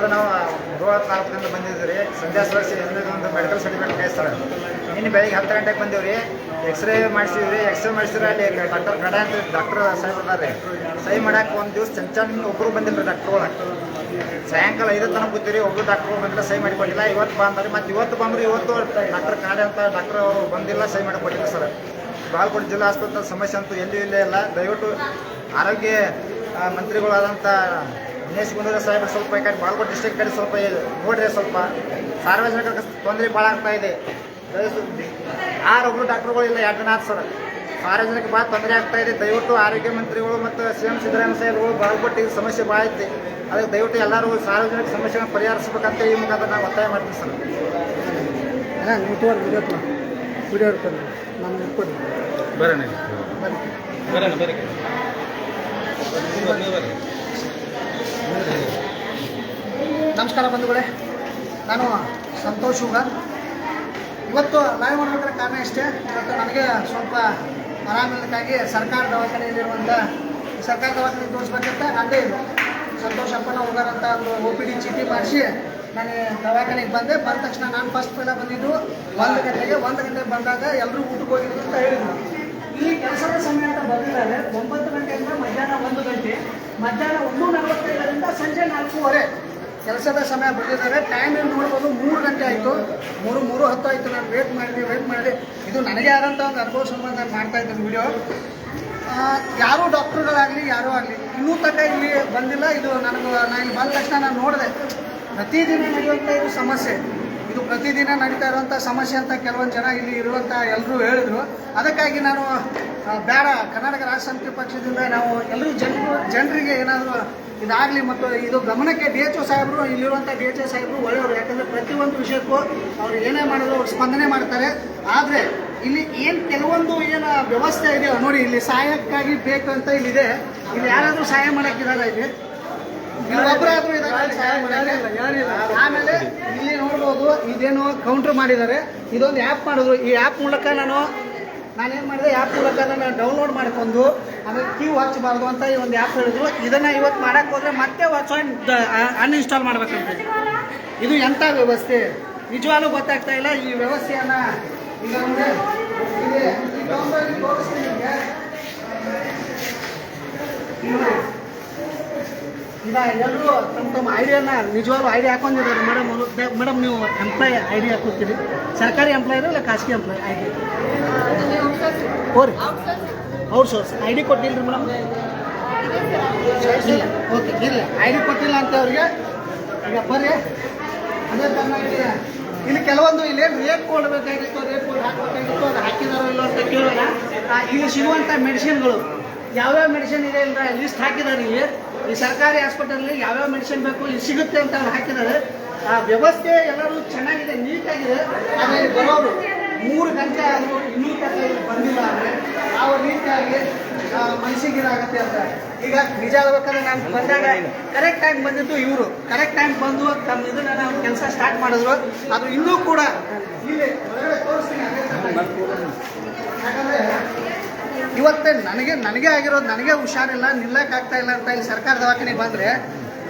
Sir ನಾವು ಗೋವಾ ತಾಲೂಕಿನಿಂದ ಬಂದಿದ್ದೀವಿ ರೀ. ಸಂಧ್ಯಾ ಸುರಕ್ಷೆ ಒಂದು ಮೆಡಿಕಲ್ ಸರ್ಟಿಫಿಕೇಟ್ ಕೇಸ್ ಸರ್ ಇನ್ನು ಬೆಳಿಗ್ಗೆ ಹತ್ತು ಗಂಟೆಗೆ ಬಂದೀವಿ ರೀ. ಎಕ್ಸ್ರೇ ಮಾಡಿಸಿದ್ವಿ ರೀ. ಎಕ್ಸ್ರೇ ಮಾಡಿಸಿದ್ರೆ ಅಲ್ಲಿ ಡಾಕ್ಟರ್ ಕಡ ಅಂತ ಡಾಕ್ಟರ್ ಸಹಿ ಬರ್ತಾರೆ ರೀ. ಸಹಿ ಮಾಡೋಕೆ ಒಂದು ದಿವಸ ಚಂದ ಒಬ್ಬರು ಬಂದಿಲ್ಲ ರೀ ಡಾಕ್ಟ್ರುಗಳು ಸಾಯಂಕಾಲ ಐದು ತನಕ ಕೂತೀರಿ ಒಬ್ಬರು ಡಾಕ್ಟ್ರು ಬಂದಿಲ್ಲ, ಸಹಿ ಮಾಡಿಕೊಟ್ಟಿಲ್ಲ. ಇವತ್ತು ಬಂದ್ರಿ ಮತ್ತು ಇವತ್ತು ಬಂದ್ರು ಇವತ್ತು ಡಾಕ್ಟರ್ ಕಾಡೆ ಅಂತ ಡಾಕ್ಟರ್ ಅವರು ಬಂದಿಲ್ಲ, ಸಹಿ ಮಾಡಿಕೊಟ್ಟಿಲ್ಲ ಸರ್. ಬಾಲ್ಕೋಟ್ ಜಿಲ್ಲಾ ಆಸ್ಪತ್ರೆ ಸಮಸ್ಯೆ ಅಂತೂ ಎಲ್ಲೂ ಇಲ್ಲೇ ಇಲ್ಲ. ದಯವಿಟ್ಟು ಆರೋಗ್ಯ ಮಂತ್ರಿಗಳಾದಂಥ ದಿನೇಶ್ ಗುಂಡೂರಾವ್ ಸಾಹೇಬ್ ಸ್ವಲ್ಪ ಈ ಕಡೆ ಬಾಗಲಕೋಟೆ ಡಿಸ್ಟ್ರಿಕ್ಟ್ ಕಡೆ ಸ್ವಲ್ಪ ನೋಡ್ರಿ ಸ್ವಲ್ಪ. ಸಾರ್ವಜನಿಕ ತೊಂದರೆ ಭಾಳ ಆಗ್ತಾ ಇದೆ. ಯಾರೊಬ್ರು ಡಾಕ್ಟರ್ಗಳು ಇಲ್ಲ ಎರಡು ಜನ ಆಯ್ತು ಸರ್? ಸಾರ್ವಜನಿಕ ಭಾಳ ತೊಂದರೆ ಆಗ್ತಾ ಇದೆ. ದಯವಿಟ್ಟು ಆರೋಗ್ಯ ಮಂತ್ರಿಗಳು ಮತ್ತು ಸಿ ಎಂ ಸಿದ್ದರಾಮಯ್ಯ ಸಾಹೇಬ್ಗಳು ಬಾಲ್ಕೋಟ್ ಇದು ಸಮಸ್ಯೆ ಭಾಳ ಐತಿ. ಅದಕ್ಕೆ ದಯವಿಟ್ಟು ಎಲ್ಲರೂ ಸಾರ್ವಜನಿಕ ಸಮಸ್ಯೆಗಳನ್ನ ಪರಿಹರಿಸಬೇಕಂತ ಈ ಮುಖಾಂತರ ನಾವು ಒತ್ತಾಯ ಮಾಡ್ತೀವಿ ಸರ್. ಬರೋಣ ಬರೋಣ ಬರೋಣ ನಮಸ್ಕಾರ ಬಂಧುಗಳೇ. ನಾನು ಸಂತೋಷ್ ಹುಗ ಇವತ್ತು ಲೈವ್ ಮಾಡ್ಬೇಕಾದ್ರೆ ಕಾರಣ ಇಷ್ಟೇ. ಇವತ್ತು ನನಗೆ ಸ್ವಲ್ಪ ಆರಾಮಕ್ಕಾಗಿ ಸರ್ಕಾರ ದವಾಖಾನೆಯಲ್ಲಿರುವಂಥ ಸರ್ಕಾರ ದವಾಖಾನೆ ತೋರಿಸ್ಬೇಕಂತ ಅದೇ ಇದು ಸಂತೋಷ್ ಅಪ್ಪನ ಅಂತ ಒಂದು ಒ ಪಿ ಡಿ ಚೀಟಿ ಮಾಡಿಸಿ ನಾನು ದವಾಖಾನೆಗೆ ಬಂದೆ. ಬಂದ ತಕ್ಷಣ ನಾನು ಫಸ್ಟ್ ಮೇಲೆ ಬಂದಿದ್ದು ಒಂದು ಗಂಟೆಗೆ. ಒಂದು ಗಂಟೆಗೆ ಬಂದಾಗ ಎಲ್ಲರೂ ಊಟಕ್ಕೆ ಹೋಗಿದ್ರು ಅಂತ ಹೇಳಿದ್ರು. ಈ ಕೆಲಸದ ಸಮಯ ಅಂತ ಬಂದಿದ್ದಾರೆ ಒಂಬತ್ತು ಗಂಟೆಯಿಂದ ಮಧ್ಯಾಹ್ನ ಒಂದು ಗಂಟೆ ಮಧ್ಯಾಹ್ನ ಒಂದು ನಲವತ್ತೈದರಿಂದ ಸಂಜೆ ನಾಲ್ಕೂವರೆ. ಕೆಲಸದ ಸಮಯ ಬಂದಿದ್ದಾರೆ. ಟೈಮ್ ನೋಡ್ಬೋದು ಮೂರು ಗಂಟೆ ಆಯಿತು. ಮೂರು ಮೂರು ಹತ್ತು ಆಯಿತು ನಾನು ವೇಟ್ ಮಾಡಿದೆ ವೇಟ್ ಮಾಡಿದೆ. ಇದು ನನಗೆ ಆದಂಥ ಒಂದು ಅನುಭವ ಸಂಬಂಧ ನಾನು ಮಾಡ್ತಾ ಇದ್ದೀನಿ ವಿಡಿಯೋ ಯಾರೂ ಡಾಕ್ಟ್ರುಗಳಾಗಲಿ, ಯಾರೂ ಆಗಲಿ, ಇನ್ನೂ ತನಕ ಇಲ್ಲಿ ಬಂದಿಲ್ಲ. ಇದು ನನಗೆ ನಾನು ಇಲ್ಲಿ ಬಂದ ತಕ್ಷಣ ನಾನು ನೋಡಿದೆ. ಪ್ರತಿದಿನ ನಡೆಯುವಂಥ ಇದು ಸಮಸ್ಯೆ. ಇದು ಪ್ರತಿದಿನ ನಡೀತಾ ಇರುವಂಥ ಸಮಸ್ಯೆ ಅಂತ ಕೆಲವೊಂದು ಜನ ಇಲ್ಲಿ ಇರುವಂಥ ಎಲ್ಲರೂ ಹೇಳಿದರು. ಅದಕ್ಕಾಗಿ ನಾನು ಬೇಡ, ಕರ್ನಾಟಕ ರಾಜ್ಯ ಸಮಿತಿ ಪಕ್ಷದಿಂದ ನಾವು ಎಲ್ಲರೂ ಜನರು, ಜನರಿಗೆ ಏನಾದರೂ ಇದಾಗಲಿ ಮತ್ತು ಇದು ಗಮನಕ್ಕೆ ಡಿ ಎಚ್ ಒ ಸಾಹೇಬರು ಇಲ್ಲಿರುವಂಥ ಡಿ ಎಚ್ ಒ ಸಾಹೇಬರು ಒಳ್ಳೆಯವರು. ಯಾಕಂದರೆ ಪ್ರತಿಯೊಂದು ವಿಷಯಕ್ಕೂ ಅವ್ರು ಏನೇ ಮಾಡಿದ್ರು ಅವ್ರು ಸ್ಪಂದನೆ ಮಾಡ್ತಾರೆ. ಆದರೆ ಇಲ್ಲಿ ಏನು ಕೆಲವೊಂದು ಏನು ವ್ಯವಸ್ಥೆ ಇದೆಯೋ ನೋಡಿ, ಇಲ್ಲಿ ಸಹಾಯಕ್ಕಾಗಿ ಬೇಕು ಅಂತ ಇಲ್ಲಿದೆ. ಇಲ್ಲಿ ಯಾರಾದರೂ ಸಹಾಯ ಮಾಡೋಕ್ಕಿದ್ದಾರೆ ಇಲ್ಲಿ ಇಲ್ಲಿ ಒಬ್ಬರಾದ್ರೂ ಇದ್ದಾರೆ ಸಹಾಯ ಮಾಡಕ್ಕೆ? ಆಮೇಲೆ ಇಲ್ಲಿ ನೋಡ್ಬೋದು ಇದೇನು ಕೌಂಟರ್ ಮಾಡಿದ್ದಾರೆ. ಇದೊಂದು ಆ್ಯಪ್ ಮಾಡಿದ್ರು. ಈ ಆ್ಯಪ್ ಮೂಲಕ ನಾನು ನಾನೇನು ಮಾಡಿದೆ? ಆ್ಯಪ್ ಮೂಲಕ ನಾನು ಡೌನ್ಲೋಡ್ ಮಾಡ್ಕೊಂಡು ಆಮೇಲೆ ಕ್ಯೂ ಹಚ್ಚಬಾರ್ದು ಅಂತ ಈ ಒಂದು ಆ್ಯಪ್ ಹೇಳಿದ್ರು. ಇದನ್ನು ಇವತ್ತು ಮಾಡೋಕ್ಕೆ ಹೋದರೆ ಮತ್ತೆ ವಾಚ್ ಅನ್ಇನ್ಸ್ಟಾಲ್ ಮಾಡ್ಬೇಕಂತ. ಇದು ಎಂಥ ವ್ಯವಸ್ಥೆ? ನಿಜವಾಗ್ಲೂ ಗೊತ್ತಾಗ್ತಾ ಇಲ್ಲ. ಈ ವ್ಯವಸ್ಥೆಯನ್ನು ಈಗ ನೋಡಿ, ಇಲ್ಲಿ ಈ counter ಅಲ್ಲಿ ತೋರಿಸ್ತೀನಿ ನಿಮ್ಗೆ. ಇಲ್ಲಿ ನೋಡಿ. ಇಲ್ಲ, ಎಲ್ಲರೂ ತಮ್ಮ ತಮ್ಮ ಐಡಿಯಾನ ನಿಜವಾಗ್ಲೂ ಐಡಿಯಾ ಹಾಕೊಂಡಿದ್ದಾರೆ. ಮೇಡಮ್ ಮೇಡಮ್ ನೀವು ಎಂಪ್ಲಾಯ್ ಐಡಿ ಹಾಕೋತೀರಿ ಸರ್ಕಾರಿ ಎಂಪ್ಲಾಯ್ ಇಲ್ಲ ಖಾಸಗಿ ಎಂಪ್ಲಾಯ್ ಐಡಿ ಓರಿ. ಔಟ್ಸೋರ್ಸ್ ಐ ಡಿ ಕೊಟ್ಟಿಲ್ಲ ಮೇಡಮ್ ಇಲ್ಲ. ಓಕೆ ಇಲ್ಲ ಐ ಡಿ ಕೊಟ್ಟಿಲ್ಲ ಅಂತ ಅವ್ರಿಗೆ, ಈಗ ಬರ್ರಿ. ಅದೇ ಕಾರಣ ಇಲ್ಲಿ ಇಲ್ಲಿ ಕೆಲವೊಂದು ಇಲ್ಲಿ ರೇಟ್ ಕೊಡಬೇಕಾಗಿತ್ತು ರೇಟ್ ಕೋಡ್ ಹಾಕಬೇಕಾಗಿತ್ತು, ಅದು ಹಾಕಿದಾರೋ ಇಲ್ಲೋ ಅಂತ ಕೇಳೋಣ. ಇಲ್ಲಿ ಸಿಗುವಂಥ ಮೆಡಿಸಿನ್ಗಳು ಯಾವ್ಯಾವ ಮೆಡಿಸಿನ್ ಇದೆ ಅಂತ ಲಿಸ್ಟ್ ಹಾಕಿದ್ದಾರೆ ಇಲ್ಲಿ. ಈ ಸರ್ಕಾರಿ ಹಾಸ್ಪಿಟಲ್ ಯಾವ್ಯಾವ ಮೆಡಿಸಿನ್ ಬೇಕು ಇಲ್ಲಿ ಸಿಗುತ್ತೆ ಅಂತ ಅವ್ರು ಹಾಕಿದ್ದಾರೆ. ಆ ವ್ಯವಸ್ಥೆ ಎಲ್ಲರೂ ಚೆನ್ನಾಗಿದೆ ನೀಟಾಗಿದೆ ಆದರೆ ಬರೋರು ಮೂರು ಗಂಟೆ ಆದರೂ ಇನ್ನೂ ಇಲ್ಲಿ ಬಂದಿಲ್ಲ ಅಂದರೆ ಅವ್ರು ನೀಟಾಗಿ ಆ, ಮನಸ್ಸಿಗೆ ಇದಾಗತ್ತೆ ಅಂತ. ಈಗ ನಿಜ ಹೇಳ್ಬೇಕಾದ್ರೆ ನಾನು ಬಂದಾಗ ಕರೆಕ್ಟ್ ಟೈಮ್ ಬಂದಿದ್ದು ಇವರು. ಕರೆಕ್ಟ್ ಟೈಮ್ ಬಂದು ತಮ್ಮ ಇದನ್ನ ನಾವು ಕೆಲಸ ಸ್ಟಾರ್ಟ್ ಮಾಡಿದ್ರು. ಅದು ಇನ್ನೂ ಕೂಡ ಇಲ್ಲಿ ತೋರಿಸ್ತೀನಿ. ಯಾಕಂದ್ರೆ ಇವತ್ತೇ ನನಗೆ ನನಗೆ ಆಗಿರೋದು ನನಗೆ ಹುಷಾರಿಲ್ಲ ನಿಲ್ಲಕ್ಕೆ ಆಗ್ತಾ ಇಲ್ಲ ಅಂತ ಇಲ್ಲಿ ಸರ್ಕಾರ ದವಾಖಾನೆಗೆ ಬಂದರೆ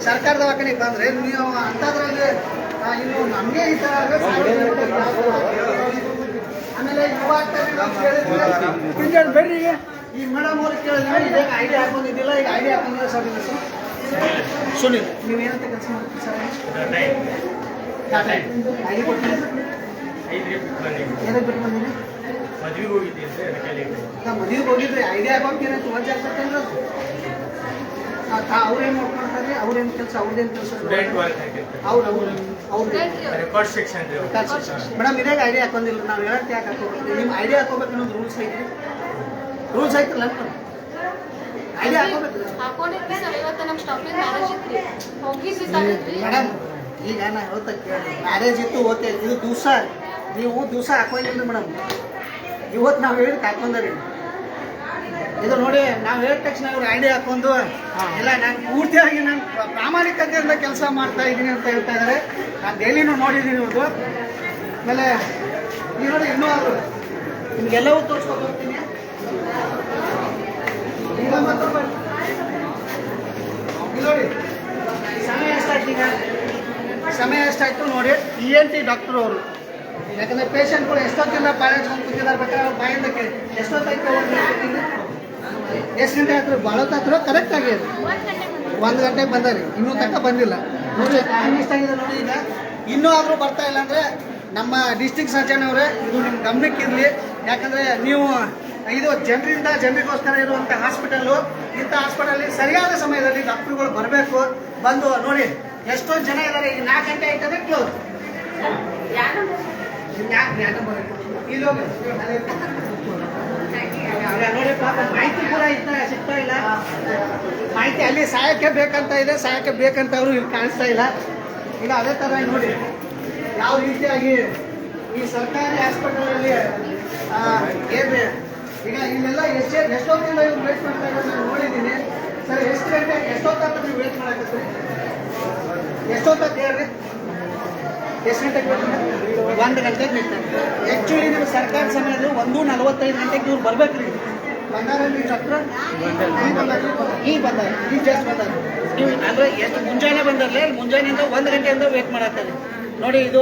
ಸರ್ಕಾರ ದವಾಖಾನೆಗೆ ಬಂದರೆ ನೀವು ಅಂಥದ್ರಲ್ಲಿ ಇನ್ನು ನಮಗೆ ಈ ಥರ ಆಮೇಲೆ ಯುವ ಆಗ್ತಾರೆ. ಈ ಮೇಡಮ್ ಅವ್ರು ಕೇಳಿದ್ರೆ ಈಗ ಐಡಿಯಾ ಹಾಕೊಂಡಿದ್ದಿಲ್ಲ ಈಗ ಐಡಿಯಾ ಹಾಕೊಂಡಿಲ್ಲ ಸರ್ ನಿಮ್ಮ ಹೆಸರು ಸುನಿಲ್. ನೀವು ಏನಂತ ಕೆಲಸ ಮಾಡ್ತೀರಿ ಸರ್? ಐಡಿ ಕೊಟ್ಟಿಲ್ಲ ಏನಕ್ಕೆ ಬಿಟ್ಟು ಬಂದಿರಿ? ಮದ್ವೆಗೆ ಹೋಗಿದ್ದೀನಿ ಸರ್ ಅದಕ್ಕೆ ಮದುವೆಗೆ ಹೋಗಿದ್ರಿ ಐಡಿಯಾ ಏನಾಯ್ತು ವಜ್ಜೆ ಆಗ್ತೈತೇನ್ರಿ ಅದು. ಅವ್ರೇನು ನೋಡ್ಕೊಂತಾರೆ ಅವ್ರೇನು ಕೆಲಸ? ಅವ್ರದ್ದೇನು ಕೆಲಸ? ಅವ್ರು ಅವ್ರು ಅವ್ರು. ರೆಕಾರ್ಡ್ ಸೆಕ್ಷನ್ ಮೇಡಮ್ ಇದೇ ಐಡಿಯಾ ಹಾಕೊಂಡಿಲ್ಲ. ನಾವು ಹೇಳಕ್ಕೆ ಯಾಕೆ ಹಾಕೋಬೇಕು ನಿಮ್ಮ ಐಡಿಯಾ ಹಾಕೋಬೇಕು ಅನ್ನೋದು ರೂಲ್ಸ್ ಐತಿ. ರೂಲ್ಸ್ ಐತಲ್ಲ ಐಡಿಯಾ ಹಾಕೋಬೇಕು ಹಾಕೊಂಡಿದ್ವಿ ಸರ್ ಇವತ್ತು ನಮ್ಮ ಸ್ಟಾಪಿಂಗ್ ಮ್ಯಾರೇಜ್ ಇತ್ರಿ ಹೋಗಿದ್ವಿ ಸಾಕಿದ್ವಿ ಮೇಡಮ್ ಈಗ ನಾ ಹೇಳ್ತಾ ಕೇಳಿ ಮ್ಯಾರೇಜ್ ಇತ್ತು ಓಕೆ ಇದು ದಿವಸ. ನೀವು ದಿವಸ ಹಾಕೊಂಡಿಲ್ಲ ಮೇಡಮ್ ಇವತ್ತು ನಾವು ಹೇಳಿ ಹಾಕೊಂಡರಿ. ಇದು ನೋಡಿ ನಾವು ಹೇಳಿದ ತಕ್ಷಣ ಇವ್ರು ಐಡಿಯಾ ಹಾಕೊಂಡು ಇಲ್ಲ ನಾನು ಪೂರ್ತಿಯಾಗಿ ನಾನು ಪ್ರ- ಪ್ರಾಮಾಣಿಕತೆಯಿಂದ ಕೆಲಸ ಮಾಡ್ತಾ ಇದ್ದೀನಿ ಅಂತ ಹೇಳ್ತಾ ಇದ್ದಾರೆ ನಾನು ಡೈಲಿನೂ ನೋಡಿದ್ದೀನಿ ಇವ್ರದ್ದು ಆಮೇಲೆ ಈ ನೋಡಿ ಇನ್ನೂ ಅವರು ನಿಮ್ಗೆಲ್ಲವೂ ತೋರಿಸ್ಕೊಂಡು ಹೋಗ್ತೀನಿ. ಈಗ ಮಾತ್ರ. ನೋಡಿ ಸಮಯ ಎಷ್ಟಾಯ್ತು ಈಗ? ಸಮಯ ಎಷ್ಟಾಯ್ತು ನೋಡಿ ಇ ಎನ್ ಟಿ ಡಾಕ್ಟರ್ ಅವರು. ಯಾಕಂದ್ರೆ ಪೇಷಂಟ್ಗಳು ಎಷ್ಟೊತ್ತಿಂದ ಪಾಯಿಂಟ್ ಬೇಕಾದ್ರೆ ಅವ್ರ ಬಾಯಿಂದ ಕೇಳಿ. ಎಷ್ಟೊತ್ತಾಯ್ತು ಎಷ್ಟು ಗಂಟೆ ಆಯ್ತು ಭಾಳ ಹತ್ರ ಕರೆಕ್ಟ್ ಆಗಿ ಒಂದು ಗಂಟೆಗೆ ಬಂದಾರಿ. ಇನ್ನೂ ತನಕ ಬಂದಿಲ್ಲ. ನೋಡಿ ಟೈಮ್ ಎಷ್ಟಾಗಿದೆ ನೋಡಿ ಈಗ. ಇನ್ನೂ ಆದರೂ ಬರ್ತಾ ಇಲ್ಲ ಅಂದರೆ ನಮ್ಮ ಡಿಸ್ಟಿಕ್ ಸರ್ಜನ್ ಅವರೇ ಇದು ನಿಮ್ಮ ಗಮನಕ್ಕೆ ಇರಲಿ ಯಾಕಂದರೆ ನೀವು ಇದು ಜನರಿಂದ ಜನರಿಗೋಸ್ಕರ ಇರುವಂಥ ಹಾಸ್ಪಿಟಲು ಇಂಥ ಹಾಸ್ಪಿಟಲ್ ಸರಿಯಾದ ಸಮಯದಲ್ಲಿ ಡಾಕ್ಟ್ರುಗಳು ಬರಬೇಕು. ಬಂದು ನೋಡಿ ಎಷ್ಟೋ ಜನ ಇದ್ದಾರೆ ಈಗ ನಾಲ್ಕು ಗಂಟೆ ಆಯ್ತದೆ ಕ್ಲೋಸ್ ಇಲ್ಲಿ ನೋಡಿ ಪಾಪ ಮಾಹಿತಿ ಕೂಡ ಸಿಗ್ತಾ ಇಲ್ಲ ಮಾಹಿತಿ ಅಲ್ಲಿ ಸಹಾಯಕ್ಕೆ ಬೇಕಂತ ಇದೆ, ಸಹಾಯಕ್ಕೆ ಬೇಕಂತ ಅವರು ಇಲ್ಲಿ ಕಾಣಿಸ್ತಾ ಇಲ್ಲ. ಈಗ ಅದೇ ಥರ ನೋಡಿ, ಯಾವ ರೀತಿಯಾಗಿ ಈ ಸರ್ಕಾರಿ ಹಾಸ್ಪಿಟಲಲ್ಲಿ ಈಗ ಇಲ್ಲೆಲ್ಲ ಎಷ್ಟು, ಎಷ್ಟೊತ್ತಿಂದ ಇವ್ರು ವೇಟ್ ಮಾಡ್ತಾ ಇರೋದು ನಾನು ನೋಡಿದ್ದೀನಿ. ಸರ್, ಎಷ್ಟು ಗಂಟೆ ಎಷ್ಟೊತ್ತ ನೀವು ವೇಟ್ ಮಾಡಕ್ಕೆ ಎಷ್ಟೊತ್ತ ಎಷ್ಟು ಗಂಟೆಗೆ ಒಂದು ಗಂಟೆಗೆ ನಿಂತಾರೆ ಆ್ಯಕ್ಚುಲಿ ನೀವು ಸರ್ಕಾರ ಸಮಯದಲ್ಲಿ ಒಂದು ನಲವತ್ತೈದು ಗಂಟೆಗೆ ಇವ್ರು ಬರ್ಬೇಕ್ರಿ. ರೀ ಡಾಕ್ಟ್ರ ಈಗ ಬಂದಾರ? ಈಗ ಜಸ್ಟ್ ಬಂದಾರ. ನೀವು ಅಂದ್ರೆ ಎಷ್ಟು ಮುಂಜಾನೆ ಬಂದರ್ಲಿ ಮುಂಜಾನೆಯಿಂದ ಒಂದು ಗಂಟೆಯಿಂದ ವೇಟ್ ಮಾಡತ್ತಾರೆ ನೋಡಿ ಇದು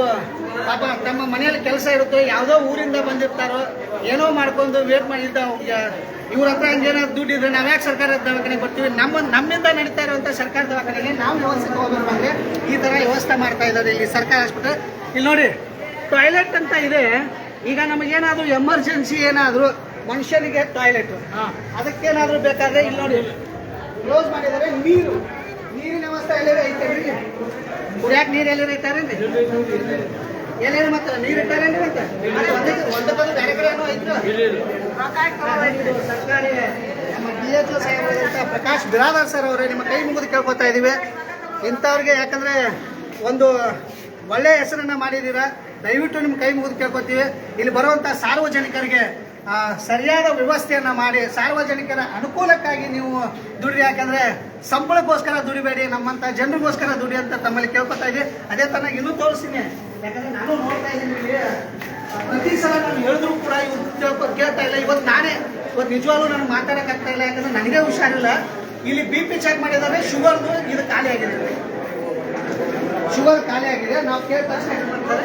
ಪಾಪ ತಮ್ಮ ಮನೆಯಲ್ಲಿ ಕೆಲಸ ಇರುತ್ತೆ ಯಾವುದೋ ಊರಿಂದ ಬಂದಿರ್ತಾರೋ ಏನೋ ಮಾಡ್ಕೊಂಡು ವೇಟ್ ಮಾಡಿದ್ದ ಇವ್ರ ಹತ್ರ ಹಂಗೇನಾದ್ರು ದುಡ್ಡು ಇದ್ರೆ ನಾವು ಯಾಕೆ ಸರ್ಕಾರದ ದವಾಖಾನೆಗೆ ಬರ್ತೀವಿ? ನಮ್ಮ ನಮ್ಮಿಂದ ನಡೀತಾ ಇರುವಂತ ಸರ್ಕಾರದ ದವಾಖಾನೆಗೆ ನಾವು ವ್ಯವಸ್ಥೆ ತಗೋಬೇಕಂದ್ರೆ ಈ ಥರ ವ್ಯವಸ್ಥೆ ಮಾಡ್ತಾ ಇದ್ದಾರೆ ಇಲ್ಲಿ ಸರ್ಕಾರ ಹಾಸ್ಪಿಟಲ್ ಇಲ್ಲಿ ನೋಡಿ ಟಾಯ್ಲೆಟ್ ಅಂತ ಇದೆ. ಈಗ ನಮಗೇನಾದರೂ ಎಮರ್ಜೆನ್ಸಿ ಏನಾದರೂ ಮನುಷ್ಯನಿಗೆ ಟಾಯ್ಲೆಟ್ ಅದಕ್ಕೇನಾದರೂ ಬೇಕಾದ್ರೆ ಇಲ್ಲಿ ನೋಡಿ. ಕ್ಲೋಸ್ ಮಾಡಿದರೆ ನೀರು. ನೀರಿನ ವ್ಯವಸ್ಥೆ ಎಲ್ಲರೂ ಐತೆ ಕುಡಿಯಾಕೆ ನೀರು ಎಲ್ಲರೂ ಐತಾರೆ ಎಲ್ಲೇನು ಮತ್ತೆ ನೀರು ಇಟ್ಟಾರೆ ಮತ್ತೆ? ಮತ್ತೆ ಒಂದೇ ಒಂದು ಬಂದು ಬೇರೆ ಕಡೆ ಏನೋ ಐತ್ರ ಸರ್ಕಾರಿ ನಮ್ಮ ಡಿ ಎಚ್ ಸಾಹೇಬರಾದಂಥ ಪ್ರಕಾಶ್ ಬಿರಾದರ್ ಸರ್ ಅವರೇ ನಿಮ್ಮ ಕೈ ಮುಗಿದು ಕೇಳ್ಕೊತಾ ಇದ್ದೀವಿ. ಇಂಥವ್ರಿಗೆ ಯಾಕಂದ್ರೆ ಒಂದು ಒಳ್ಳೆಯ ಹೆಸರನ್ನು ಮಾಡಿದ್ದೀರಾ? ದಯವಿಟ್ಟು ನಿಮ್ಮ ಕೈ ಮುಗಿದು ಕೇಳ್ಕೊತೀವಿ. ಇಲ್ಲಿ ಬರುವಂಥ ಸಾರ್ವಜನಿಕರಿಗೆ ಸರಿಯಾದ ವ್ಯವಸ್ಥೆಯನ್ನ ಮಾಡಿ, ಸಾರ್ವಜನಿಕರ ಅನುಕೂಲಕ್ಕಾಗಿ ನೀವು ದುಡಿ ಯಾಕಂದ್ರೆ ಸಂಬಳಕ್ಕೋಸ್ಕರ ದುಡಿಬೇಡಿ, ನಮ್ಮಂತ ಜನರಿಗೋಸ್ಕರ ದುಡಿ ಅಂತ ತಮ್ಮಲ್ಲಿ ಕೇಳ್ಕೊತಾ ಇದ್ದೀವಿ ಅದೇ ತನಕ ಇನ್ನೂ ತೋರಿಸ್ತೀನಿ. ಯಾಕಂದ್ರೆ ನಾನು ನೋಡ್ತಾ ಇದ್ದೀನಿ ಇಲ್ಲಿ, ಪ್ರತಿ ಸಲ ನಾನು ಹೇಳಿದ್ರು ಕೂಡ ಇವತ್ತು ಕೇಳ್ತಾ ಇಲ್ಲ. ಇವತ್ತು ನಾನೇ ಇವತ್ತು ನಿಜವಾಗ್ಲೂ ನಾನು ಮಾತಾಡಕ್ಕಾಗ್ತಾ ಇಲ್ಲ. ಯಾಕಂದ್ರೆ ನನಗೆ ಹುಷಾರಿಲ್ಲ. ಇಲ್ಲಿ ಬಿ ಪಿ ಚೆಕ್ ಮಾಡಿದ್ದಾರೆ ಶುಗರ್ದು ಇದು ಖಾಲಿ ಆಗಿದೆ. ಶುಗರ್ ಖಾಲಿ ಆಗಿದೆ. ನಾವು ಕೇಳಿದ ತಕ್ಷಣ ಏನ್ ಮಾಡ್ತಾರೆ?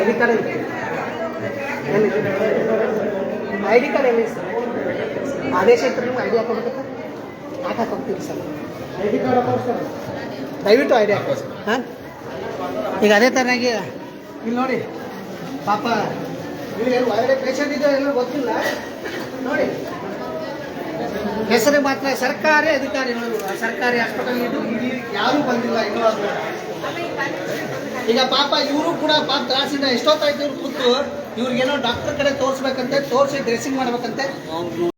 I D card I D card ಎಲ್ಲಿ ಸರ್? ಆದೇಶ ಇತ್ತು ನಿಮ್ಗೆ ಐ ಡಿ ಹಾಕೋಬೇಕತ್ತ ಯಾಕೆ ಹಾಕೋಗ್ತೀರಿ ಸರ್. ಐ ಡಿ ಕಾರ್ಡ್ ಹಾಕೋ ಸರ್ ದಯವಿಟ್ಟು ಐ ಡಿ ಹಾಕೋ ಸರ್. ಹಾಂ? ಈಗ ಅದೇ ಥರನಾಗಿ ಇಲ್ಲಿ ನೋಡಿ. ಪಾಪ, ಇಲ್ಲಿ ಒಳಗಡೆ ಪೇಷಂಟ್ ಇದ್ದಾರೆ ಎಲ್ಲ ಗೊತ್ತಿಲ್ಲ. ನೋಡಿ. ಹೆಸರು ಮಾತ್ರ ಸರ್ಕಾರಿ ಅಧಿಕಾರಿಗಳು ಸರ್ಕಾರಿ ಹಾಸ್ಪಿಟಲ್ ಇದು ಇಲ್ಲಿ ಯಾರೂ ಬಂದಿಲ್ಲ, ಇನ್ನೂ ಈಗ ಪಾಪ ಇವರು ಕೂಡ ಪಾಪ ತ್ರಾಸಿಂದ ಎಷ್ಟೊತ್ತಾಯ್ತು ಇವ್ರು ಕೂತು. ಇವ್ರಿಗೇನೋ ಡಾಕ್ಟರ್ ಕಡೆ ತೋರಿಸ್ಬೇಕಂತೆ, ತೋರಿಸಿ ಡ್ರೆಸ್ಸಿಂಗ್ ಮಾಡ್ಬೇಕಂತೆ.